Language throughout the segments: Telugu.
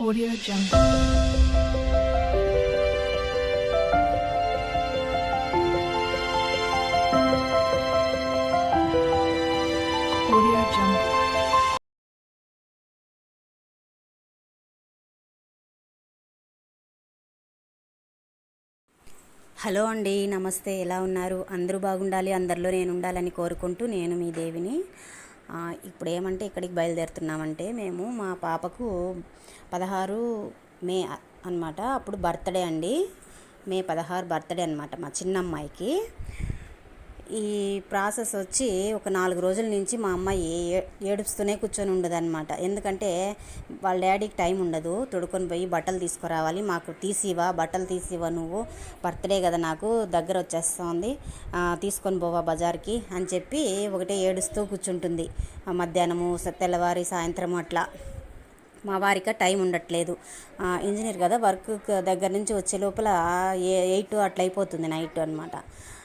Audio Jungle. Audio Jungle. Hello అండి నమస్తే ఎలా ఉన్నారు అందరూ బాగుండాలి అందరిలో నేను ఉండాలని కోరుకుంటూ నేను మీ దేవిని ఇప్పుడు ఏమంటే ఇక్కడికి బయలుదేరుతున్నామంటే మేము మా పాపకు పదహారు మే అన్నమాట. అప్పుడు బర్త్డే అండి. మే పదహారు బర్త్డే అనమాట మా చిన్న అమ్మాయికి ఈ ప్రాసెస్ వచ్చి ఒక నాలుగు రోజుల నుంచి మా అమ్మాయి ఏ- ఏడుస్తూనే కూర్చొని ఉండదన్నమాట. ఎందుకంటే వాళ్ళ డాడీకి టైం ఉండదు. తొడుకొని పోయి బట్టలు తీసుకురావాలి. మాకు తీసివా బట్టలు తీసివా నువ్వు. బర్త్డే కదా నాకు. దగ్గర వచ్చేస్తుంది. తీసుకొని పోవా బజార్కి అని చెప్పి ఒకటే ఏడుస్తూ కూర్చుంటుంది. మధ్యాహ్నము తెల్లవారి సాయంత్రం అట్లా. మా వారికి టైం ఉండట్లేదు. ఇంజనీర్ కదా వర్క్ దగ్గర నుంచి వచ్చే లోపల ఏ ఎయిట్ అట్లా అయిపోతుంది నైట్ అనమాట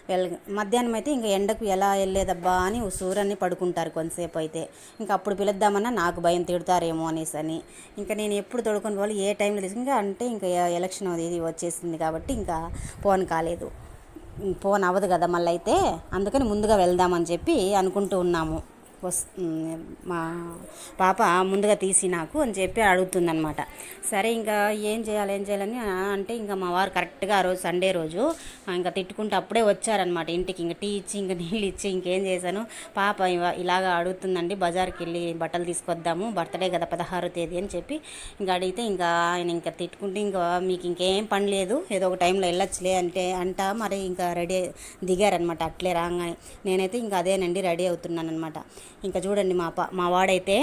వెళ్ళ మధ్యాహ్నం అయితే ఇంకా ఎండకు ఎలా వెళ్ళేదబ్బా అని సూర్యాన్ని పడుకుంటారు కొంతసేపు అయితే. ఇంకా అప్పుడు పిలుద్దామన్నా నాకు భయం తిడతారేమో అనేసి అని. ఇంకా నేను ఎప్పుడు తొడుకొని పోవాలి ఏ టైంలో తీసుకు ఇంకా అంటే ఇంకా ఎలక్షన్ అది ఇది వచ్చేసింది కాబట్టి ఇంకా ఫోన్ కాలేదు. ఫోన్ అవ్వదు కదా మళ్ళీ అయితే అందుకని ముందుగా వెళ్దామని చెప్పి అనుకుంటూ ఉన్నాము. వస్ మా పాప ముందుగా తీసి నాకు అని చెప్పి అడుగుతుందనమాట సరే ఇంకా ఏం చేయాలి ఏం చేయాలని అంటే ఇంకా మా వారు కరెక్ట్గా ఆ రోజు సండే రోజు ఇంకా తిట్టుకుంటూ అప్పుడే వచ్చారనమాట ఇంటికి. ఇంకా టీ ఇచ్చి ఇంకా నీళ్ళు ఇచ్చి ఇంకేం చేశాను? పాప ఇలాగ అడుగుతుందండి బజార్కి వెళ్ళి బట్టలు తీసుకొద్దాము బర్త్డే కదా పదహారో తేదీ అని చెప్పి ఇంకా అడిగితే ఇంకా ఆయన ఇంకా తిట్టుకుంటే ఇంకా మీకు ఇంకేం పని లేదు ఏదో ఒక టైంలో వెళ్ళొచ్చులే అంటే అంట మరి ఇంకా రెడీ దిగారనమాట అట్లే రాగానే. నేనైతే ఇంకా అదేనండి రెడీ అవుతున్నాను అనమాట ఇంకా చూడండి మా పా మా వాడైతే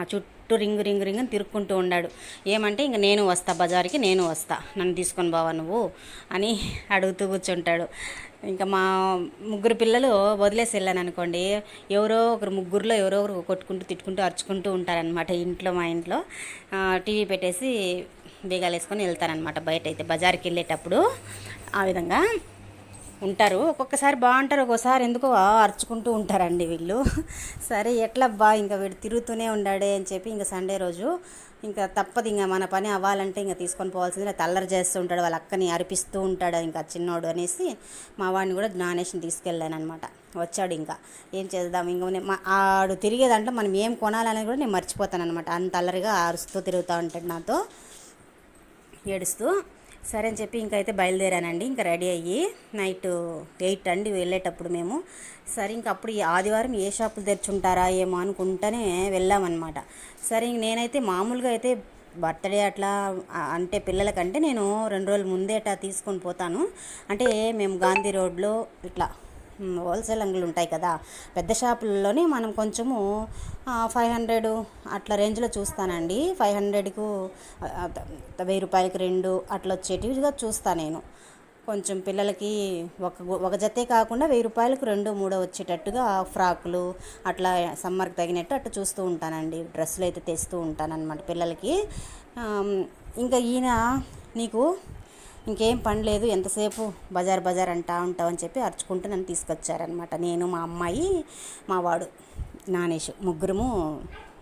ఆ చుట్టూ రింగు రింగు రింగు అని తిరుక్కుంటూ ఉన్నాడు ఏమంటే ఇంక నేను వస్తా బజార్కి నేను వస్తా. నన్ను తీసుకొని బావా నువ్వు అని అడుగుతూ కూర్చుంటాడు. ఇంకా మా ముగ్గురు పిల్లలు వదిలేసి వెళ్ళాను అనుకోండి ఎవరో ఒకరు ముగ్గురులో ఎవరో ఒకరు కొట్టుకుంటూ తిట్టుకుంటూ అరుచుకుంటూ ఉంటారనమాట ఇంట్లో మా ఇంట్లో. టీవీ పెట్టేసి బీగాలు వేసుకొని వెళ్తానమాట బయట అయితే బజార్కి వెళ్ళేటప్పుడు. ఆ విధంగా ఉంటారు. ఒక్కొక్కసారి బాగుంటారు ఒక్కోసారి ఎందుకో అరుచుకుంటూ ఉంటారండి వీళ్ళు. సరే ఎట్లా బా ఇంకా వీడు తిరుగుతూనే ఉండాడే అని చెప్పి ఇంకా సండే రోజు ఇంకా తప్పదు ఇంకా మన పని అవ్వాలంటే ఇంకా తీసుకొని పోవాల్సింది. తల్లరి చేస్తూ ఉంటాడు వాళ్ళ అక్కని అరిపిస్తూ ఉంటాడు ఇంకా చిన్నోడు అనేసి మా వాడిని కూడా జ్ఞానేషన్ తీసుకెళ్ళాను అనమాట వచ్చాడు ఇంకా. ఏం చేద్దాం? ఇంకా మా ఆడు తిరిగే దాంట్లో మనం ఏం కొనాలనేది కూడా నేను మర్చిపోతాను అనమాట అంత అల్లరిగా అరుస్తూ తిరుగుతూ ఉంటాడు నాతో. ఏడుస్తూ సరే అని చెప్పి ఇంకైతే బయలుదేరానండి. ఇంకా రెడీ అయ్యి నైట్ ఎయిట్ అండి వెళ్ళేటప్పుడు మేము. సరే ఇంక అప్పుడు ఆదివారం ఏ షాపులు తెరుచుంటారా ఏమో అనుకుంటానే వెళ్ళామన్నమాట. సరే ఇంక నేనైతే మామూలుగా అయితే బర్త్డే అట్లా అంటే పిల్లలకంటే నేను రెండు రోజుల ముందే అట్లా తీసుకొని పోతాను. అంటే మేము గాంధీ రోడ్లో ఇట్లా హోల్సేల్ అంగళ్ళు ఉంటాయి కదా. పెద్ద షాపుల్లోనే మనం కొంచెము ఫైవ్ హండ్రెడ్ అట్లా రేంజ్లో చూస్తానండి. ఫైవ్ హండ్రెడ్కు వెయ్యి రూపాయలకి రెండు అట్లా వచ్చేటివిగా చూస్తాను నేను. కొంచెం పిల్లలకి ఒక ఒక జతే కాకుండా వెయ్యి రూపాయలకు రెండు మూడో వచ్చేటట్టుగా ఫ్రాకులు అట్లా సమ్మర్కి తగినట్టు అట్లా చూస్తూ ఉంటానండి. డ్రెస్సులు అయితే తెస్తూ ఉంటానన్నమాట పిల్లలకి. ఇంకా ఈయన నీకు ఇంకేం పని లేదు ఎంతసేపు బజార్ బజార్ అంటా ఉంటావు అని చెప్పి అరుచుకుంటూ నన్ను తీసుకొచ్చారనమాట నేను మా అమ్మాయి మా వాడు నానేష్ ముగ్గురము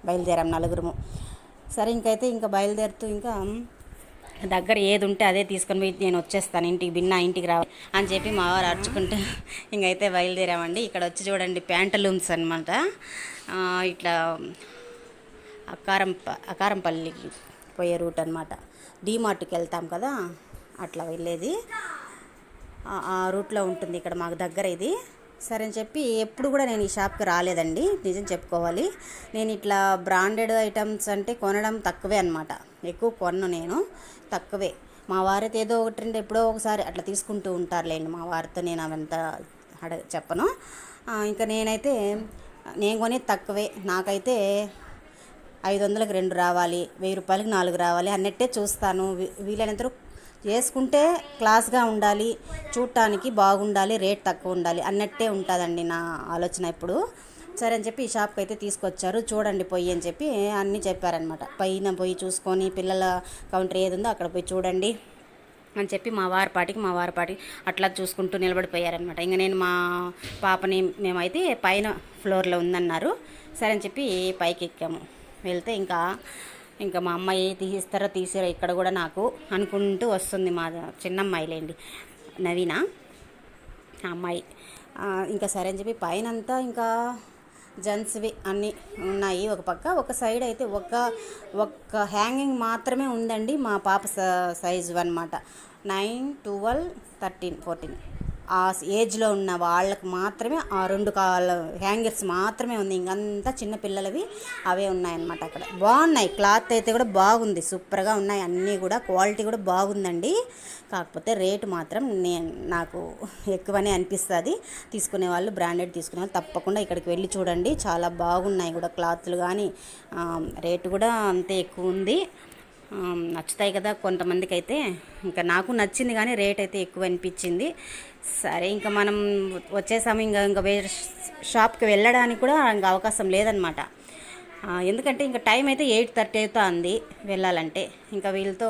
బయలుదేరాం నలుగురము. సరే ఇంకైతే ఇంకా బయలుదేరుతూ ఇంకా దగ్గర ఏది ఉంటే అదే తీసుకొని పోయి నేను వచ్చేస్తాను ఇంటికి బిన్నా ఇంటికి రావాలి అని చెప్పి మా వారు అరుచుకుంటూ ఇంకైతే బయలుదేరామండి. ఇక్కడ వచ్చి చూడండి ప్యాంటలూమ్స్ అనమాట ఇట్లా అకారం అకారంపల్లికి పోయే రూట్ అనమాట డీమార్ట్కి వెళ్తాం కదా అట్లా వెళ్ళేది. ఆ- రూట్లో ఉంటుంది ఇక్కడ మాకు దగ్గర ఇది. సరే అని చెప్పి ఎప్పుడు కూడా నేను ఈ షాప్కి రాలేదండి. నిజం చెప్పుకోవాలి. నేను ఇట్లా బ్రాండెడ్ ఐటమ్స్ అంటే కొనడం తక్కువే అనమాట ఎక్కువ కొన్ను నేను తక్కువే. మా వారైతే ఏదో ఒకటి రెండు ఎప్పుడో ఒకసారి అట్లా తీసుకుంటూ ఉంటారులేండి. మా వారితో నేను అవంతా అడ చెప్పను. ఇంకా నేనైతే నేను కొనేది తక్కువే. నాకైతే ఐదు వందలకు రెండు రావాలి వెయ్యి రూపాయలకి నాలుగు రావాలి అన్నట్టే చూస్తాను. వీ- వీలైనంత వేసుకుంటే క్లాస్గా ఉండాలి చూడటానికి బాగుండాలి రేట్ తక్కువ ఉండాలి అన్నట్టే ఉంటుందండి నా ఆలోచన ఇప్పుడు. సరే అని చెప్పి ఈ షాప్కి అయితే తీసుకొచ్చారు. చూడండి పొయ్యి అని చెప్పి అన్నీ చెప్పారనమాట పైన పోయి చూసుకొని పిల్లల కౌంటర్ ఏది ఉందో అక్కడ పోయి చూడండి అని చెప్పి మా వారిపాటికి మా వారిపాటికి అట్లా చూసుకుంటూ నిలబడిపోయారనమాట ఇంకా నేను మా పాపని మేమైతే పైన ఫ్లోర్లో ఉందన్నారు. సరే అని చెప్పి పైకి ఎక్కాము వెళ్తే ఇంకా ఇంకా మా అమ్మాయి తీసిస్తారో తీసిరో ఇక్కడ కూడా నాకు అనుకుంటూ వస్తుంది మా చిన్నమ్మాయిలేండి. నవీన ఆ అమ్మాయి. ఇంకా సరే అని చెప్పి పైన అంతా ఇంకా జెంట్స్వి అన్నీ ఉన్నాయి ఒక పక్క. ఒక సైడ్ అయితే ఒక ఒక్క హ్యాంగింగ్ మాత్రమే ఉందండి మా పాప స- సైజు అనమాట నైన్ ట్వెల్వ్ థర్టీన్ ఫోర్టీన్. ఆ ఏజ్లో ఉన్న వాళ్ళకు మాత్రమే ఆ రెండు కాళ్ళ హ్యాంగర్స్ మాత్రమే ఉంది. ఇంకంతా చిన్న పిల్లలవి అవే ఉన్నాయన్నమాట అక్కడ. బాగున్నాయి. క్లాత్ అయితే కూడా బాగుంది. సూపర్గా ఉన్నాయి. అన్నీ కూడా క్వాలిటీ కూడా బాగుందండి. కాకపోతే రేటు మాత్రం నేను నాకు ఎక్కువనే అనిపిస్తుంది. తీసుకునే వాళ్ళు బ్రాండెడ్ తీసుకునే వాళ్ళు తప్పకుండా ఇక్కడికి వెళ్ళి చూడండి. చాలా బాగున్నాయి కూడా క్లాత్లు కానీ రేటు కూడా అంతే ఎక్కువ ఉంది. నచ్చుతాయి కదా కొంతమందికి అయితే ఇంకా నాకు నచ్చింది కానీ రేట్ అయితే ఎక్కువ అనిపించింది. సరే ఇంకా మనం వచ్చేసాము. ఇంకా ఇంకా వేరే షాప్కి వెళ్ళడానికి కూడా ఇంకా అవకాశం లేదనమాట ఎందుకంటే ఇంకా టైం అయితే ఎయిట్ థర్టీ అవుతుంది వెళ్ళాలంటే. ఇంకా వీళ్ళతో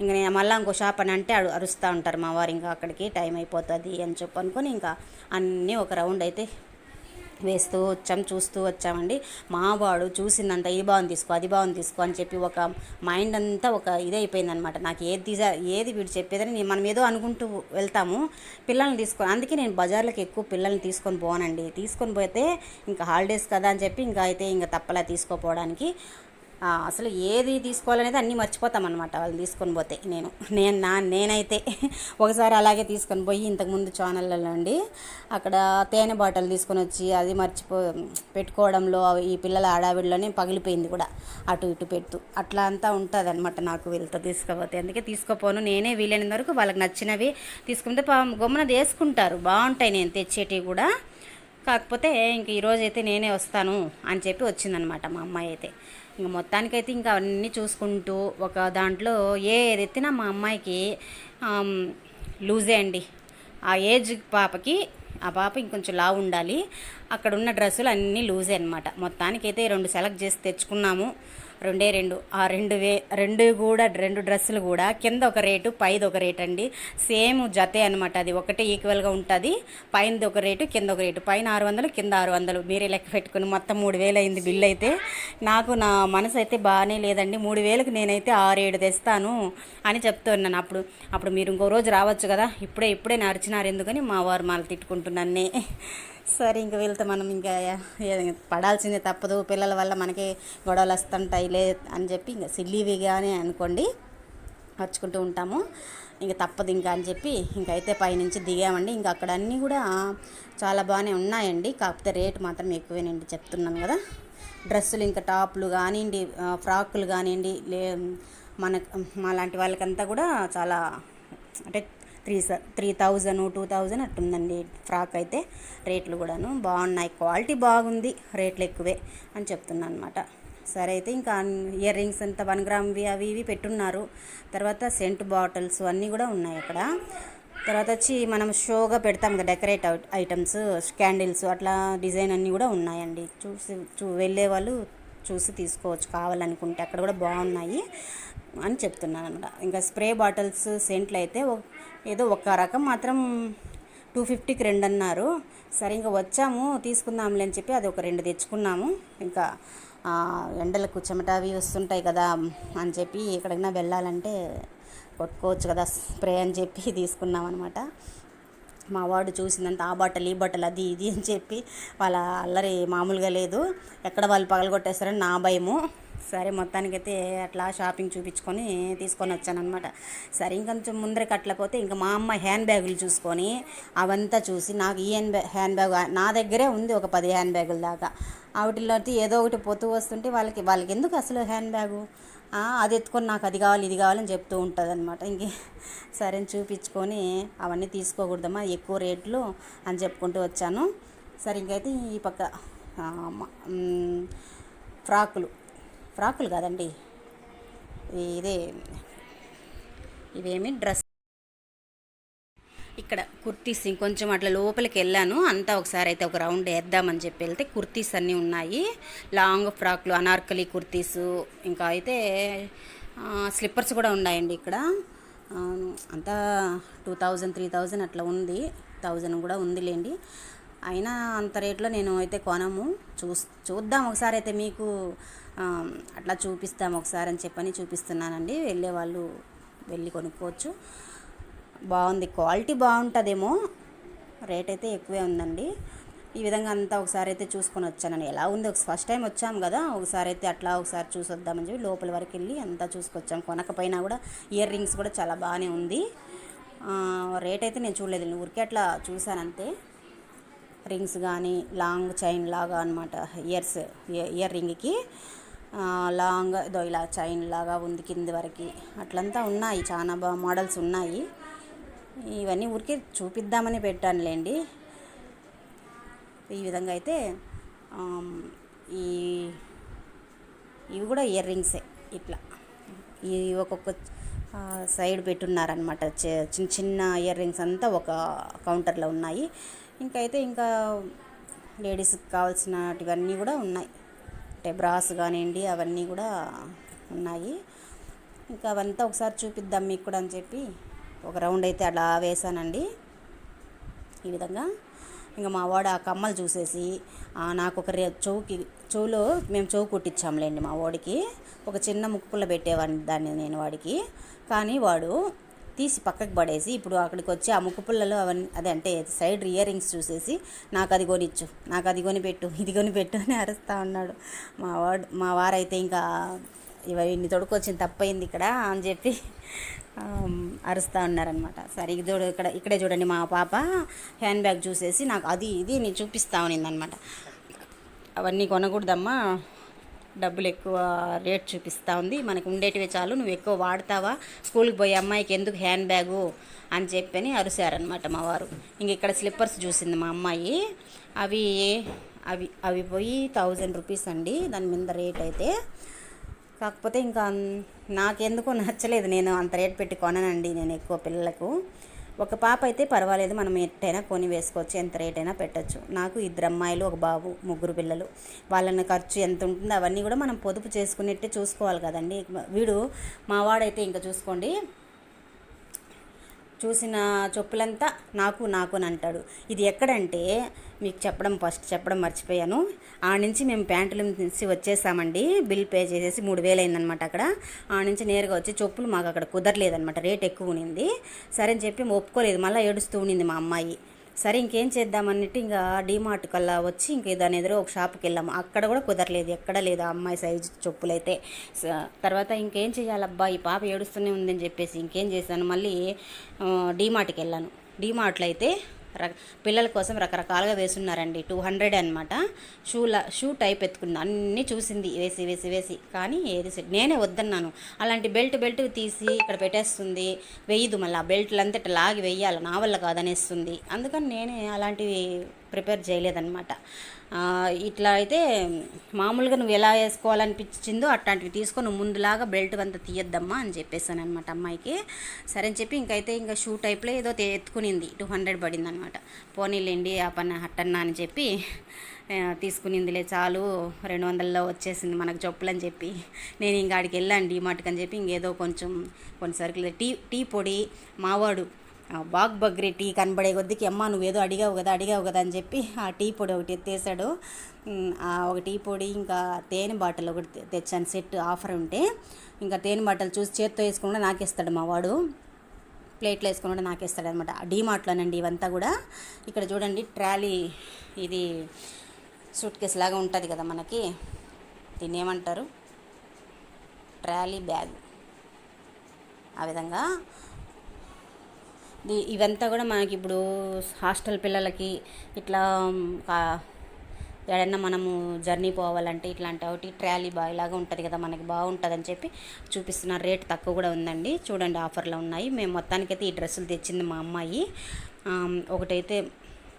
ఇంకా నేను మళ్ళీ ఇంకో షాప్ అని అంటే అడు అరుస్తూ ఉంటారు మా వారు. ఇంకా అక్కడికి టైం అయిపోతుంది అని చెప్పి అనుకొని ఇంకా అన్నీ ఒక రౌండ్ అయితే వేస్తూ వచ్చాం చూస్తూ వచ్చామండి. మావాడు చూసిందంత ఇది బాగుంది తీసుకో అది బాగుంది తీసుకో అని చెప్పి ఒక మైండ్ అంతా ఒక ఇదైపోయిందనమాట అయిపోయిందనమాట. నాకు ఏది తీసా ఏది వీడు చెప్పేదని మనం ఏదో అనుకుంటూ వెళ్తాము పిల్లల్ని తీసుకొని అందుకే నేను బజార్లకు ఎక్కువ పిల్లల్ని తీసుకొని పోనండి తీసుకొని పోతే ఇంకా హాలిడేస్ కదా అని చెప్పి ఇంకా అయితే ఇంకా తప్పలా తీసుకోపోవడానికి అసలు ఏది తీసుకోవాలనేది అన్నీ మర్చిపోతామన్నమాట వాళ్ళు తీసుకొని పోతే నేను. నేను నా నేనైతే ఒకసారి అలాగే తీసుకొని పోయి ఇంతకుముందు ఛానళ్ళలో అండి అక్కడ తేనె బాటిల్ తీసుకొని వచ్చి అది మర్చిపో పెట్టుకోవడంలో అవి ఈ పిల్లల ఆడావిడిలోనే పగిలిపోయింది కూడా అటు ఇటు పెడుతూ. అట్లా అంతా ఉంటుంది అనమాట నాకు వీళ్ళతో తీసుకుపోతే. అందుకే తీసుకోపోను. నేనే వీలైనంత వరకు వాళ్ళకి నచ్చినవి తీసుకుంటే పా గమ్మున వేసుకుంటారు. బాగుంటాయి నేను తెచ్చేటివి కూడా. కాకపోతే ఇంక ఈరోజైతే నేనే వస్తాను అని చెప్పి వచ్చిందనమాట మా అమ్మాయి అయితే. ఇంక మొత్తానికైతే ఇంకా అన్నీ చూసుకుంటూ ఒక దాంట్లో ఏ ఎత్తినా మా అమ్మాయికి లూజే అండి. ఆ ఏజ్ పాపకి ఆ పాప ఇంకొంచెం లావు ఉండాలి. అక్కడ ఉన్న డ్రెస్సులు అన్నీ లూజే అనమాట మొత్తానికైతే రెండు సెలెక్ట్ చేసి తెచ్చుకున్నాము. రెండే రెండు. ఆ రెండు వే రెండు కూడా రెండు డ్రెస్సులు కూడా కింద ఒక రేటు పైది ఒక రేట్ అండి. సేమ్ జతే అనమాట అది. ఒకటే ఈక్వల్గా ఉంటుంది. పైనది ఒక రేటు కింద ఒక రేటు. పైన ఆరు వందలు కింద ఆరు వందలు. మీరే లెక్క పెట్టుకుని మొత్తం మూడు వేలు అయింది బిల్ అయితే. నాకు నా మనసు అయితే బాగానే లేదండి. మూడు వేలకు నేనైతే ఆరు ఏడు తెస్తాను అని చెప్తున్నాను అప్పుడు. అప్పుడు మీరు ఇంకో రోజు రావచ్చు కదా. ఇప్పుడే ఇప్పుడే నరిచినారు ఎందుకని మా వారు మాలు తిట్టుకుంటున్నానే సరే ఇంక వెళ్తే మనం ఇంకా పడాల్సిందే తప్పదు. పిల్లల వల్ల మనకి గొడవలు వస్తుంటాయి లే అని చెప్పి ఇంకా సిల్లీవిగానే అనుకోండి వచ్చుకుంటూ ఉంటాము. ఇంకా తప్పదు ఇంకా అని చెప్పి ఇంకైతే పైనుంచి దిగామండి. ఇంకా అక్కడ అన్నీ కూడా చాలా బాగానే ఉన్నాయండి. కాకపోతే రేట్ మాత్రం ఎక్కువేనండి చెప్తున్నాను కదా. డ్రెస్సులు ఇంకా టాప్లు కానివ్వండి ఫ్రాకులు కానివ్వండి లే మన మా లాంటి వాళ్ళకంతా కూడా చాలా అంటే త్రీ స త్రీ థౌజండ్ టూ థౌజండ్ అట్టుందండి ఫ్రాక్ అయితే. రేట్లు కూడాను బాగున్నాయి. క్వాలిటీ బాగుంది రేట్లు ఎక్కువే అని చెప్తున్నాను అనమాట సరే అయితే ఇంకా ఇయర్ రింగ్స్ అంతా వన్ గ్రామ్వి అవి ఇవి పెట్టున్నారు. తర్వాత సెంట్ బాటిల్స్ అన్నీ కూడా ఉన్నాయి అక్కడ. తర్వాత వచ్చి మనం షోగా పెడతాం కదా డెకరేట్ ఐటమ్స్ క్యాండిల్స్ అట్లా డిజైన్ అన్నీ కూడా ఉన్నాయండి. చూసి చూ వెళ్ళే వాళ్ళు చూసి తీసుకోవచ్చు. కావాలనుకుంటే అక్కడ కూడా బాగున్నాయి అని చెప్తున్నాను అనమాట ఇంకా స్ప్రే బాటిల్స్ సెంట్లు అయితే ఏదో ఒక రకం మాత్రం టూ ఫిఫ్టీకి రెండు అన్నారు. సరే ఇంకా వచ్చాము తీసుకుందాంలే అని చెప్పి అది ఒక రెండు తెచ్చుకున్నాము. ఇంకా ఎండలకు చెమట అవి వస్తుంటాయి కదా అని చెప్పి ఎక్కడికైనా వెళ్ళాలంటే కొట్టుకోవచ్చు కదా స్ప్రే అని చెప్పి తీసుకున్నాం అనమాట మా వాడు చూసిందంత ఆ బట్టలు ఈ బట్టలు అది ఇది అని చెప్పి వాళ్ళ అల్లరి మామూలుగా లేదు. ఎక్కడ వాళ్ళు పగలగొట్టేస్తారని నా భయము. సరే మొత్తానికైతే అట్లా షాపింగ్ చూపించుకొని తీసుకొని వచ్చానమాట సరే ఇంకొంచెం ముందరే కట్టలేకపోతే ఇంకా మా అమ్మ హ్యాండ్ బ్యాగులు చూసుకొని అవంతా చూసి నాకు ఈ హ్యాండ్ బ్యాగ్ హ్యాండ్ బ్యాగ్ నా దగ్గరే ఉంది ఒక పది హ్యాండ్ బ్యాగుల దాకా. వాటిలో ఏదో ఒకటి పొత్తు వస్తుంటే వాళ్ళకి వాళ్ళకి ఎందుకు అసలు హ్యాండ్ బ్యాగు? అది ఎత్తుకొని నాకు అది కావాలి ఇది కావాలని చెప్తూ ఉంటుంది అనమాట ఇంకే సరే అని చూపించుకొని అవన్నీ తీసుకోకూడదమ్మా ఎక్కువ రేట్లు అని చెప్పుకుంటూ వచ్చాను. సరే ఇంకైతే ఈ పక్క ఫ్రాకులు. ఫ్రాకులు కాదండి ఇదే ఇవేమి డ్రెస్ ఇక్కడ కుర్తీస్ ఇంకొంచెం అట్లా లోపలికి వెళ్ళాను. అంతా ఒకసారి అయితే ఒక రౌండ్ వేద్దామని చెప్పి వెళ్తే కుర్తీస్ అన్నీ ఉన్నాయి. లాంగ్ ఫ్రాక్లు అనార్కలి కుర్తీస్ ఇంకా అయితే స్లిప్పర్స్ కూడా ఉన్నాయండి ఇక్కడ. అంతా టూ థౌజండ్ త్రీ థౌజండ్ అట్లా ఉంది. థౌజండ్ కూడా ఉందిలేండి. అయినా అంత రేట్లో నేను అయితే కొనము. చూ చూద్దాం ఒకసారి అయితే మీకు అట్లా చూపిస్తాం ఒకసారి అని చెప్పని చూపిస్తున్నానండి. వెళ్ళే వాళ్ళు వెళ్ళి కొనుక్కోవచ్చు. బాగుంది. క్వాలిటీ బాగుంటుందేమో. రేట్ అయితే ఎక్కువే ఉందండి. ఈ విధంగా అంతా ఒకసారి అయితే చూసుకొని వచ్చానని ఎలా ఉంది? ఒక ఫస్ట్ టైం వచ్చాం కదా. ఒకసారి అయితే అట్లా ఒకసారి చూసి వద్దామని చెప్పి లోపల వరకు వెళ్ళి అంతా చూసుకొచ్చాం. కొనకపోయినా కూడా ఇయర్ రింగ్స్ కూడా చాలా బాగానే ఉంది. రేట్ అయితే నేను చూడలేదు. ఊరికే అట్లా చూశాను అంతే రింగ్స్ కానీ లాంగ్ చైన్ లాగా అనమాట ఇయర్స్ ఇయర్ రింగ్కి. లాంగ్ ఇదో ఇలా చైన్ లాగా ఉంది కింది వరకు. అట్లంతా ఉన్నాయి. చాలా బాగా మోడల్స్ ఉన్నాయి. ఇవన్నీ ఊరికే చూపిద్దామని పెట్టానులేండి. ఈ విధంగా అయితే ఈ ఇవి కూడా ఇయర్ రింగ్సే ఇట్లా. ఈ ఒక్కొక్క సైడ్ పెట్టున్నారనమాట చిన్న చిన్న ఇయర్ రింగ్స్ అంతా ఒక కౌంటర్లో ఉన్నాయి. ఇంకా అయితే ఇంకా లేడీస్కి కావాల్సినటివన్నీ కూడా ఉన్నాయి. అంటే బ్రాస్ కానివ్వండి అవన్నీ కూడా ఉన్నాయి. ఇంకా అవంతా ఒకసారి చూపిద్దాం మీకు కూడా అని చెప్పి ఒక రౌండ్ అయితే అలా వేసానండి ఈ విధంగా ఇంకా మా వాడు ఆ కమ్మలు చూసేసి నాకు ఒక రే చెవుకి చెవులో మేము చెవు కుట్టించాంలేండి మా వాడికి. ఒక చిన్న ముక్కుపుల్ల పెట్టేవాడిని దాన్ని నేను వాడికి. కానీ వాడు తీసి పక్కకు పడేసి ఇప్పుడు అక్కడికి వచ్చి ఆ ముక్కు పుల్లలో అవన్నీ అదే అంటే సైడ్ ఇయర్ రింగ్స్ చూసేసి నాకు అది కొనిచ్చు నాకు అది కొనిపెట్టు ఇది కొనిపెట్టు అని అరుస్తూ ఉన్నాడు. మా వాడు మా వారైతే ఇంకా ఇవన్నీ ఇన్ని తొడుకొచ్చింది తప్పైంది ఇక్కడ అని చెప్పి అరుస్తూ ఉన్నారనమాట సరే ఇది చూడు ఇక్కడ ఇక్కడే చూడండి మా పాప హ్యాండ్ బ్యాగ్ చూసేసి నాకు అది ఇది నేను చూపిస్తా ఉన్నిందనమాట అవన్నీ కొనకూడదమ్మా డబ్బులు ఎక్కువ రేట్ చూపిస్తూ ఉంది. మనకు ఉండేటివే చాలు నువ్వు ఎక్కువ వాడతావా? స్కూల్కి పోయే అమ్మాయికి ఎందుకు హ్యాండ్ బ్యాగు అని చెప్పని అరిశారనమాట మా వారు. ఇంక ఇక్కడ స్లిప్పర్స్ చూసింది మా అమ్మాయి. అవి అవి అవి పోయి థౌజండ్ రూపీస్ అండి దాని మీద రేట్ అయితే. కాకపోతే ఇంకా నాకెందుకు నచ్చలేదు. నేను అంత రేట్ పెట్టి కొననండి నేను ఎక్కువ పిల్లలకు. ఒక పాప అయితే పర్వాలేదు. మనం ఎట్టైనా కొని వేసుకోవచ్చు. ఎంత రేట్ అయినా పెట్టచ్చు. నాకు ఇద్దరు అమ్మాయిలు ఒక బాబు ముగ్గురు పిల్లలు. వాళ్ళని ఖర్చు ఎంత ఉంటుందో అవన్నీ కూడా మనం పొదుపు చేసుకునేట్టే చూసుకోవాలి కదండి. వీడు మా వాడైతే ఇంకా చూసుకోండి. చూసిన చెప్పులంతా నాకు నాకు అని అంటాడు ఇది ఎక్కడంటే మీకు చెప్పడం ఫస్ట్ చెప్పడం మర్చిపోయాను. ఆ నుంచి మేము ప్యాంటుల నుంచి వచ్చేసామండి. బిల్ పే చేసేసి మూడు వేలు అయిందనమాట అక్కడ. ఆ నుంచి నేరుగా వచ్చి చెప్పులు మాకు అక్కడ కుదరలేదనమాట రేట్ ఎక్కువ ఉన్నింది. సరే అని చెప్పి ఒప్పుకోలేదు. మళ్ళీ ఏడుస్తూ ఉన్నింది మా అమ్మాయి. సరే ఇంకేం చేద్దామన్నట్టు ఇంకా డీమార్ట్ కల్లా వచ్చి ఇంక దాని ఎదురు ఒక షాప్కి వెళ్ళాము. అక్కడ కూడా కుదరలేదు. ఎక్కడ లేదు ఆ అమ్మాయి సైజు చెప్పులైతే. తర్వాత ఇంకేం చేయాలబ్బా? ఈ పాప ఏడుస్తూనే ఉందని చెప్పేసి ఇంకేం చేశాను? మళ్ళీ డీమార్ట్కి వెళ్ళాను. డీమార్ట్లో అయితే పిల్లల కోసం రకరకాలుగా వేసున్నారండి. టూ హండ్రెడ్ అనమాట షూల షూ టైప్ ఎత్తుకుంది అన్నీ చూసింది. వేసి వేసి వేసి. కానీ ఏది నేనే వద్దన్నాను. అలాంటి బెల్ట్ బెల్ట్ తీసి ఇక్కడ పెట్టేస్తుంది. వేయదు మళ్ళీ. ఆ బెల్ట్లంతా ఇట్లా లాగి వెయ్యాలి నా వల్ల కాదనేస్తుంది. అందుకని నేనే అలాంటివి ప్రిపేర్ చేయలేదన్నమాట. ఇట్లా అయితే మామూలుగా నువ్వు ఎలా వేసుకోవాలనిపించిందో అట్లాంటివి తీసుకొని ముందులాగా బెల్ట్ అంతా తీయద్దమ్మా అని చెప్పేసాను అనమాట అమ్మాయికి. సరే అని చెప్పి ఇంకైతే ఇంకా షూ టైప్లో ఏదో ఎత్తుకునింది. టూ హండ్రెడ్ పడింది అనమాట పోనీలేండి ఆ పని హట్టన్నా అని చెప్పి తీసుకునిందిలే చాలు రెండు వందల్లో వచ్చేసింది మనకు చెప్పులు అని చెప్పి. నేను ఇంకా ఆడికి వెళ్ళాను డీమార్ట్కి అని చెప్పి ఇంకేదో కొంచెం కొన్ని సరుకులు టీ టీ పొడి మావాడు బాగ్ బగ్రి టీ కనబడే కొద్దికి అమ్మ నువ్వేదో అడిగావు కదా అడిగావు కదా అని చెప్పి ఆ టీ పొడి ఒకటి ఎత్తేసాడు. ఆ ఒక టీ పొడి ఇంకా తేనె బాటిల్ ఒకటి తెచ్చాను. సెట్ ఆఫర్ ఉంటే ఇంకా తేనె బాటిల్ చూసి చేత్తో వేసుకుండా నాకేస్తాడు మా వాడు. ప్లేట్లో వేసుకుని కూడా నాకేస్తాడు అనమాట డీమార్ట్లోనండి ఇవంతా కూడా. ఇక్కడ చూడండి ట్రాలీ ఇది సూట్ కేసు లాగా ఉంటుంది కదా మనకి. దీన్ని ఏమంటారు? Trolley bag. ఆ విధంగా ఇవంతా కూడా మనకి ఇప్పుడు హాస్టల్ పిల్లలకి ఇట్లా ఎడన్నా మనము జర్నీ పోవాలంటే ఇట్లాంటి ఒకటి ట్రాలీ బాయ్ లాగా ఉంటుంది కదా మనకి బాగుంటుందని చెప్పి చూపిస్తున్న రేట్ తక్కువ కూడా ఉందండి. చూడండి ఆఫర్లో ఉన్నాయి. మేము మొత్తానికైతే ఈ డ్రెస్సులు తెచ్చింది మా అమ్మాయి. ఒకటైతే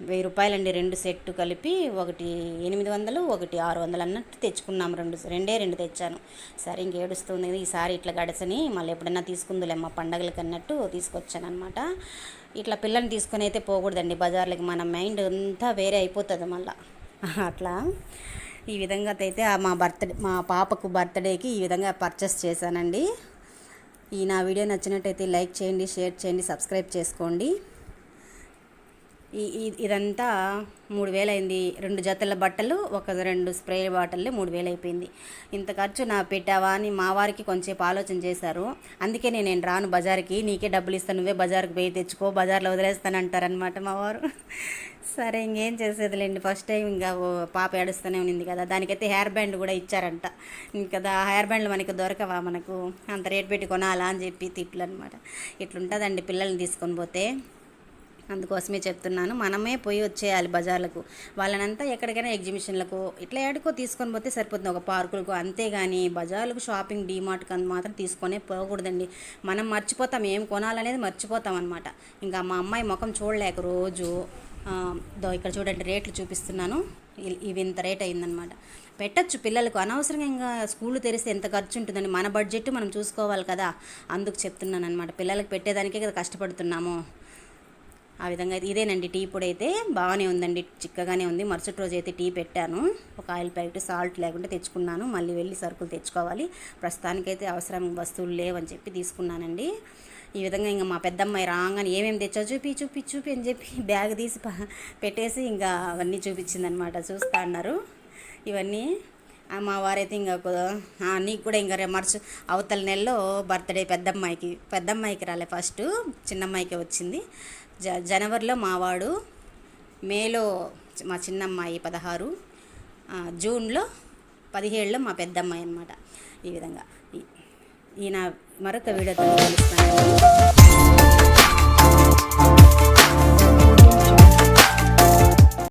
వెయ్యి రూపాయలండి రెండు సెట్ కలిపి ఒకటి ఎనిమిది వందలు ఒకటి ఆరు వందలు అన్నట్టు తెచ్చుకున్నాం. రెండు రెండే రెండు తెచ్చాను. సరే ఇంకేడుస్తుంది? ఈసారి ఇట్లా గడచని మళ్ళీ ఎప్పుడైనా తీసుకుందులేమ్మా పండగలకి అన్నట్టు తీసుకొచ్చాను అనమాట ఇట్లా పిల్లని తీసుకొని అయితే పోకూడదండి. బజార్లకి మన మైండ్ అంతా వేరే అయిపోతుంది మళ్ళీ. అట్లా ఈ విధంగా అయితే మా బర్త్డే మా పాపకు బర్త్డేకి ఈ విధంగా పర్చేస్ చేశానండి. ఈ నా వీడియో నచ్చినట్టయితే లైక్ చేయండి షేర్ చేయండి సబ్స్క్రైబ్ చేసుకోండి. ఇదంతా మూడు వేలు అయింది రెండు జతల బట్టలు ఒక రెండు స్ప్రే బాటిల్ మూడు వేలు అయిపోయింది ఇంత ఖర్చు నా పెట్టావా అని మా వారికి కొంచెంసేపు ఆలోచన చేశారు. అందుకే నేను నేను రాను బజార్కి. నీకే డబ్బులు ఇస్తాను నువ్వే బజార్కి పోయి తెచ్చుకో బజార్లో వదిలేస్తాను అంటారనమాట మా వారు. సరే ఇంకేం చేసేదిలేండి. ఫస్ట్ టైం ఇంకా ఓ పాప ఏడుస్తూనే ఉన్నింది కదా. దానికైతే హెయిర్ బ్యాండ్ కూడా ఇచ్చారంట. ఇంకదా హెయిర్ బ్యాండ్లు మనకి దొరకవా? మనకు అంత రేట్ పెట్టి కొనాలా అని చెప్పి తిట్లు అనమాట ఇట్లుంటుందండి పిల్లల్ని తీసుకొని పోతే. అందుకోసమే చెప్తున్నాను. మనమే పోయి వచ్చేయాలి బజార్లకు. వాళ్ళనంతా ఎక్కడికైనా ఎగ్జిబిషన్లకు ఇట్లా ఎక్కడికో తీసుకొని పోతే సరిపోతుంది. ఒక పార్కులకు అంతేగాని బజార్లకు షాపింగ్ డీమార్ట్కి అంత మాత్రం తీసుకొనే పోకూడదండి. మనం మర్చిపోతాం. ఏం కొనాలనేది మర్చిపోతాం అనమాట ఇంకా మా అమ్మాయి ముఖం చూడలేక రోజు ఇక్కడ చూడండి రేట్లు చూపిస్తున్నాను. ఇవి ఇంత రేట్ అయిందనమాట పెట్టచ్చు పిల్లలకు. అనవసరంగా ఇంకా స్కూల్ తెరిస్తే ఎంత ఖర్చు ఉంటుందండి. మన బడ్జెట్ మనం చూసుకోవాలి కదా. అందుకు చెప్తున్నాను అనమాట పిల్లలకు పెట్టేదానికే కదా కష్టపడుతున్నాము. ఆ విధంగా అయితే ఇదేనండి టీ పొడి అయితే బాగానే ఉందండి చిక్కగానే ఉంది. మరుసటి రోజు అయితే టీ పెట్టాను. ఒక ఆయిల్ ప్యాకెట్ సాల్ట్ లేకుండా తెచ్చుకున్నాను. మళ్ళీ వెళ్ళి సరుకులు తెచ్చుకోవాలి. ప్రస్తుతానికైతే అవసరం వస్తువులు లేవని చెప్పి తీసుకున్నానండి. ఈ విధంగా ఇంకా మా పెద్దమ్మాయి రాగానే ఏమేమి తెచ్చా చూపి చూపి చూపి అని చెప్పి బ్యాగ్ తీసి పెట్టేసి ఇంకా అవన్నీ చూపించిందనమాట చూస్తా అన్నారు. ఇవన్నీ. మా వారైతే ఇంకా నీకు కూడా ఇంకా రే అవతల నెలలో బర్త్డే పెద్దమ్మాయికి పెద్దమ్మాయికి రాలే ఫస్ట్ చిన్నమ్మాయికి వచ్చింది. జ జనవరిలో మావాడు మేలో మా చిన్నమ్మాయి పదహారు జూన్లో పదిహేడులో మా పెద్దమ్మాయి అనమాట ఈ విధంగా. ఈ- ఈయన మరొక వీడియోతో కలుస్తాను.